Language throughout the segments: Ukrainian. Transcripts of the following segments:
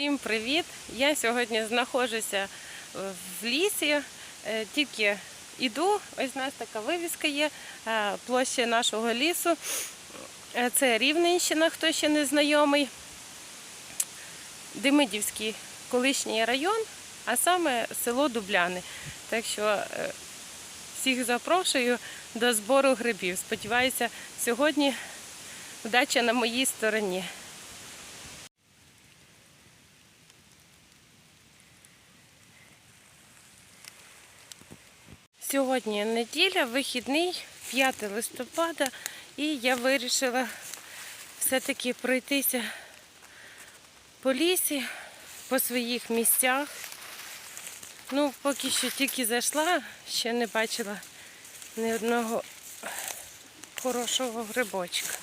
Всім привіт! Я сьогодні знаходжуся е, в лісі, е, тільки йду. Ось у нас така вивіска є, е, площа нашого лісу. Це Рівненщина, хто ще не знайомий. Демидівський колишній район, а саме село Дубляни. Так що всіх запрошую до збору грибів. Сподіваюся, сьогодні вдача на моїй стороні. Сьогодні неділя, вихідний, 5 листопада, і я вирішила все-таки пройтися по лісі, по своїх місцях. Ну, поки що тільки зайшла, ще не бачила ні одного хорошого грибочка.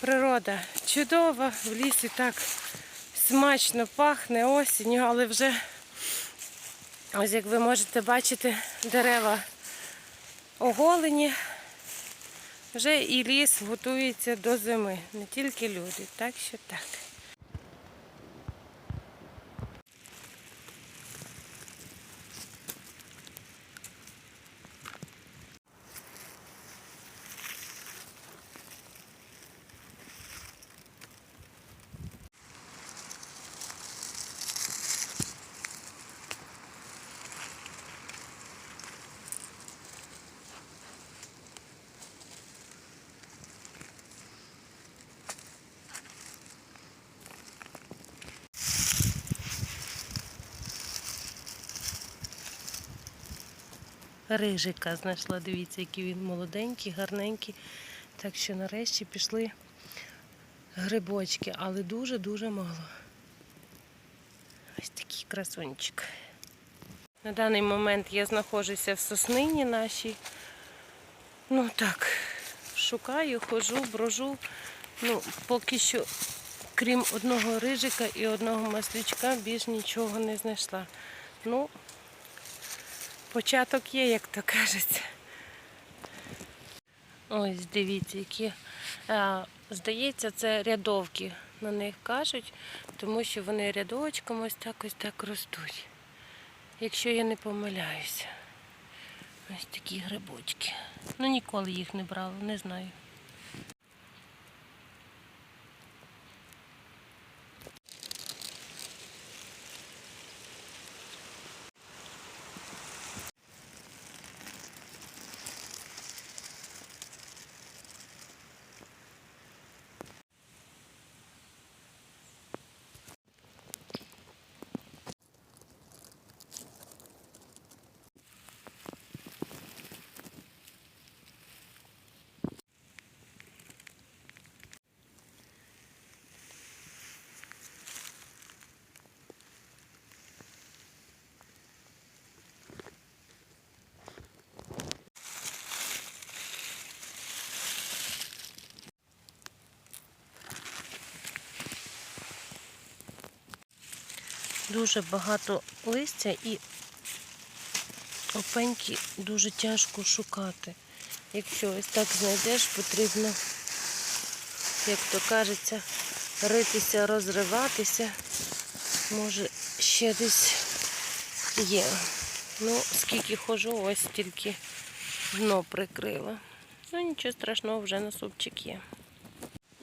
Природа чудова, в лісі так смачно пахне осінню, але вже Ось як ви можете бачити, дерева оголені. Вже і ліс готується до зими, не тільки люди, так що так. Рижика знайшла, дивіться, який він молоденький, гарненький. Так що нарешті пішли грибочки, але дуже-дуже мало. Ось такий красунчик. На даний момент я знаходжуся в соснині нашій. Ну так, шукаю, хожу, брожу. Ну, поки що, крім одного рижика і одного маслючка, більш нічого не знайшла. Ну, початок є, як то кажеться. Ось дивіться, які. Здається, це рядовки на них кажуть, тому що вони рядочком ось так ось так ростуть. Якщо я не помиляюся. Ось такі грибочки. Ну ніколи їх не брала, не знаю. Дуже багато листя і опеньки дуже тяжко шукати. Якщо ось так знайдеш, потрібно, як то кажеться, ритися, розриватися. Може, ще десь є. Ну, скільки хожу, ось тільки дно прикрила. Ну, нічого страшного, вже на супчик є.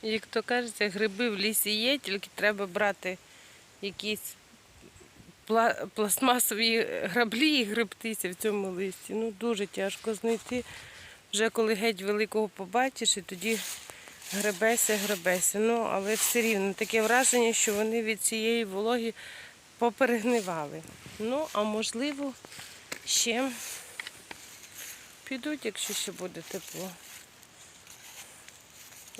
Як то кажеться, гриби в лісі є, тільки треба брати якісь пластмасові граблі і гребтися в цьому листі. Ну, дуже тяжко знайти. Вже коли геть великого побачиш, і тоді гребеся, гребеся. Ну, але все рівно таке враження, що вони від цієї вологи поперегнивали. Ну, а можливо, ще підуть, якщо ще буде тепло.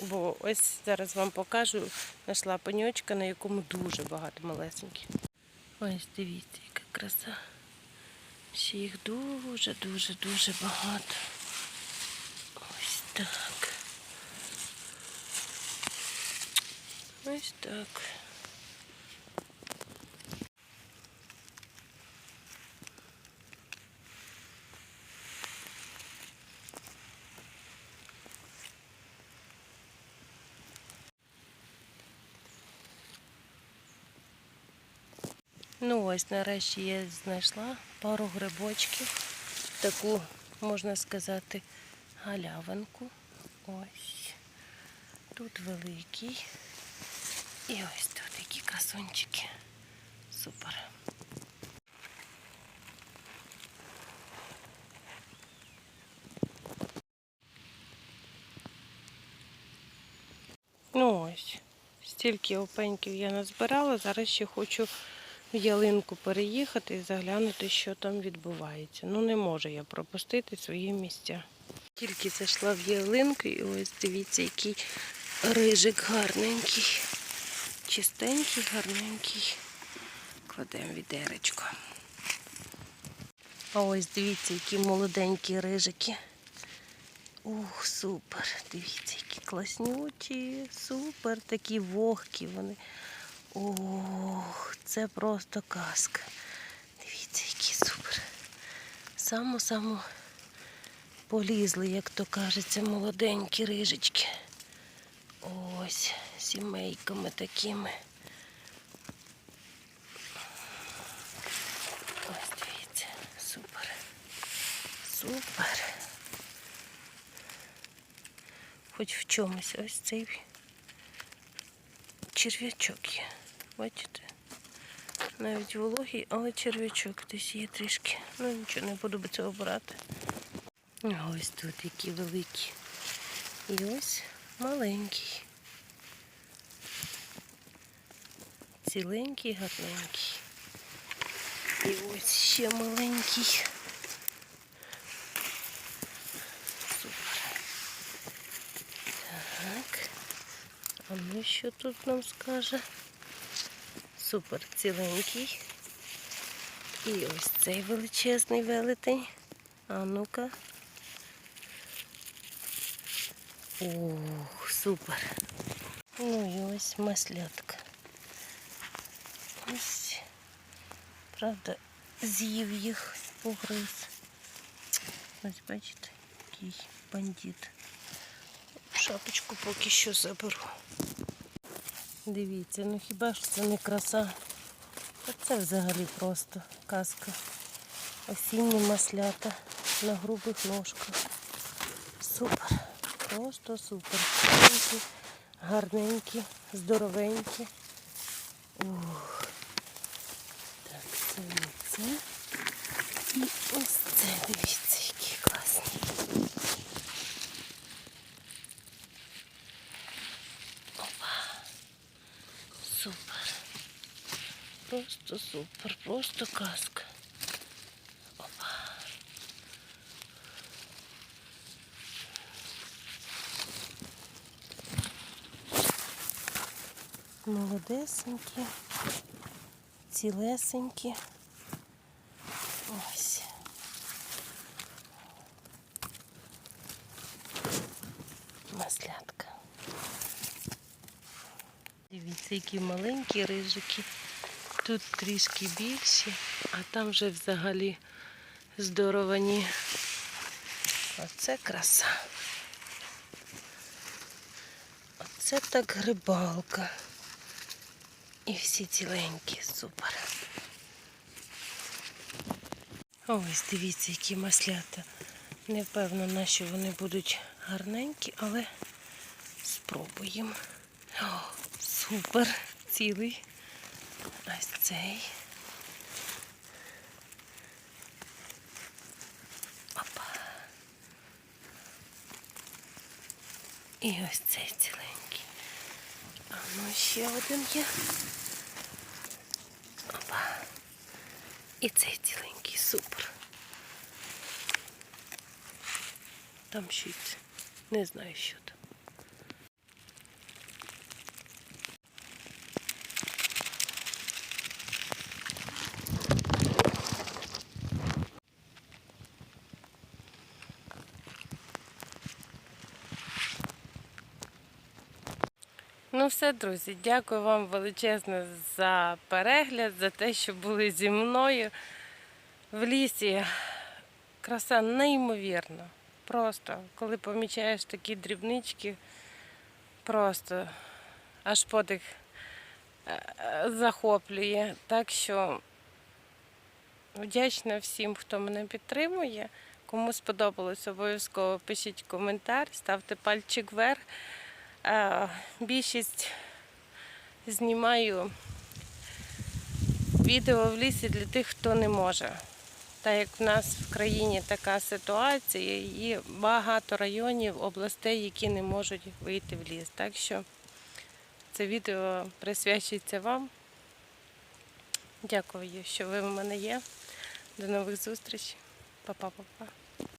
Бо ось зараз вам покажу, знайшла пеньочка, на якому дуже багато малесеньких. Ось дивіться, яка краса. Ще їх дуже, дуже, дуже багато. Ось так. Ось так. Ну ось нарешті я знайшла пару грибочків. Таку, можна сказати, галявинку. Ось. Тут великий. І ось тут такі красунчики. Супер. Ну ось. Стільки опеньків я назбирала. Зараз ще хочу в ялинку переїхати і заглянути, що там відбувається. Ну не можу я пропустити свої місця. Тільки зайшла в ялинку і ось дивіться, який рижик гарненький. Чистенький, гарненький. Кладемо відеречко. А ось дивіться, які молоденькі рижики. Ух, супер. Дивіться, які класнючі, супер, такі вогкі вони. Ох, це просто казка. Дивіться, які супер. Само-само полізли, як то кажеться, молоденькі рижечки. Ось, сімейками такими. Ось дивіться, супер. Супер. Хоч в чомусь ось цей черв'ячок є. Бачите? Навіть вологий, але черв'ячок десь є трішки. Ну нічого, не цього брати. Ось тут які великі. І ось маленький. Ціленький, гарненький. І ось ще маленький. Супер. Так. А ну що тут нам скаже? Супер, ціленький. І ось цей величезний велетень. А ну-ка. Ох, супер. Ну і ось маслятка. Ось. Правда, з'їв їх, погриз. Ось бачите, який бандит. Шапочку поки що заберу. Дивіться, ну хіба ж це не краса? Це взагалі просто казка. Осінні маслята на грубих ножках. Супер. Просто супер. Гарненькі, здоровенькі. Ух. Так, це не це. І ось це, дивіться, які класні. Опа. Супер. Просто супер, просто казка. Опа. Молодесенькі, цілесенькі. Ось. Маслятка. Дивіться, які маленькі рижики. Тут трішки більші, а там вже взагалі здоровані. Оце краса. Оце так грибалка. І всі ціленькі, супер. Ось дивіться, які маслята. Не впевнена, що вони будуть гарненькі, але спробуємо. О, супер, цілий. Ось цей. Опа. І ось цей ціленький. А ну ще один є. Опа. І цей ціленький, супер. Там щось. Не знаю, що там. Ну все, друзі, дякую вам величезне за перегляд, за те, що були зі мною в лісі. Краса неймовірна. Просто, коли помічаєш такі дрібнички, просто аж подих е, е, захоплює. Так що вдячна всім, хто мене підтримує. Кому сподобалось, обов'язково пишіть коментар, ставте пальчик вверх. Більшість знімаю відео в лісі для тих, хто не може. Так як в нас в країні така ситуація, і багато районів, областей, які не можуть вийти в ліс. Так що це відео присвячується вам. Дякую, що ви в мене є. До нових зустрічей. Па-па-па-па.